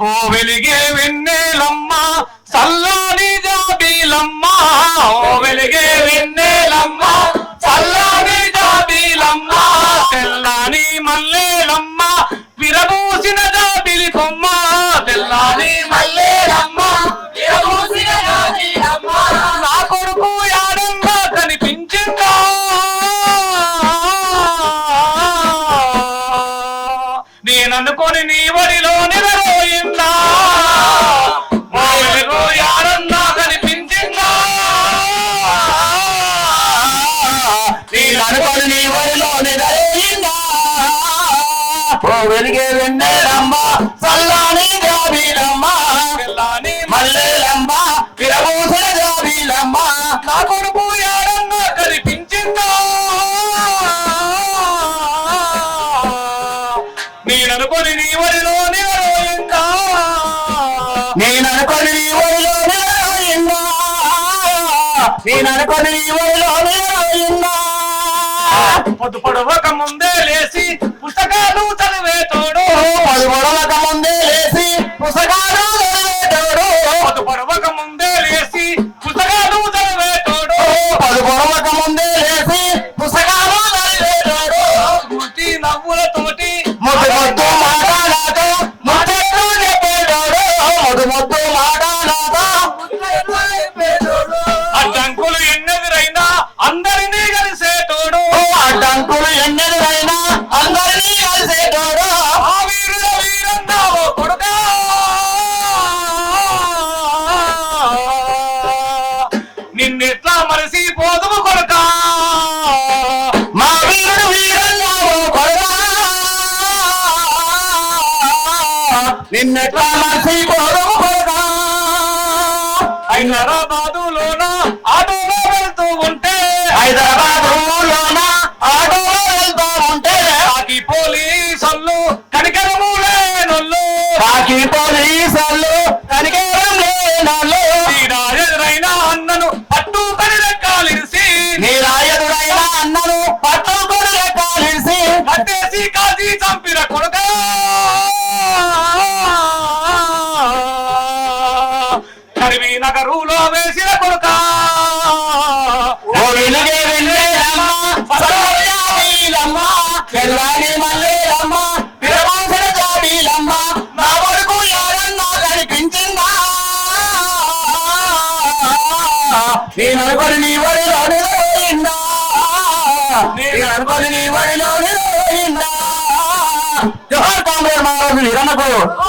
ఓ వెలిగే వెన్నెలమ్మ చల్లని జాబీలమ్మ. ఓ వెలిగే వెన్నెలమ్మ చల్లని జాబీలమ్మ. తెల్లని మల్లేలమ్మ విరబూసిన జాబిలి కొమ్మ. తెల్లని మల్లేలమ్మ విరబూసిన జాబిలమ్మ. నా కొడుకు యాడంగా కనిపించిందా? నేననుకొని నీ వడిలో మా వెలుగు యాడన్నా కనిపించిందా? నేననుకొని నీ వడిలో నిలయిందా ఓ వెలిగే వెన్నెలమ్మ చల్లని జాబీలమ్మ మల్లెలమ్మ విరబూసిన జాబీలమ్మ నా కొడుకు యాడన్నా కనిపించిందా? నేననుకొని నీ వడిలో నీ వడిలో నిలయిందా నేననుకొని నీ పొద్దు పొడవక ముందే లేచి పుస్తకాలు నిన్నెట్లా మర్చిపోదు కొడగా హైదరాబాదులోన ఆటోలో వెళ్తూ ఉంటే హైదరాబాదులోన ఆటోలో వెళ్తా ఉంటే కాకి పోలీసులు కనికరములేనొల్లు కాకి పోలీసులు కనికేరం లేనాళ్ళు ఎదురైన అన్నను పట్టుకొని రెక్కాలిసి నీలా ఎదురైన అన్నను పట్టుకొని లెక్కాలిసి కట్టేసి కాజీ చంపిన కొడుక వేసిన కొడుక ఓ వెలుగే వెళ్ళేరమ్మ సరోజాబీలమ్మ తెల్లాని మల్లేరమ్మ విరమాసన జాబీలమ్మ నా వరకు ఎవరన్నా కనిపించిందా నేను నీ వడిలో నిలబడిందా నేను నీ వరిలో నిలబడిందా జోహార్ కాంగ్రెస్ మహారాజు వీరన్నకు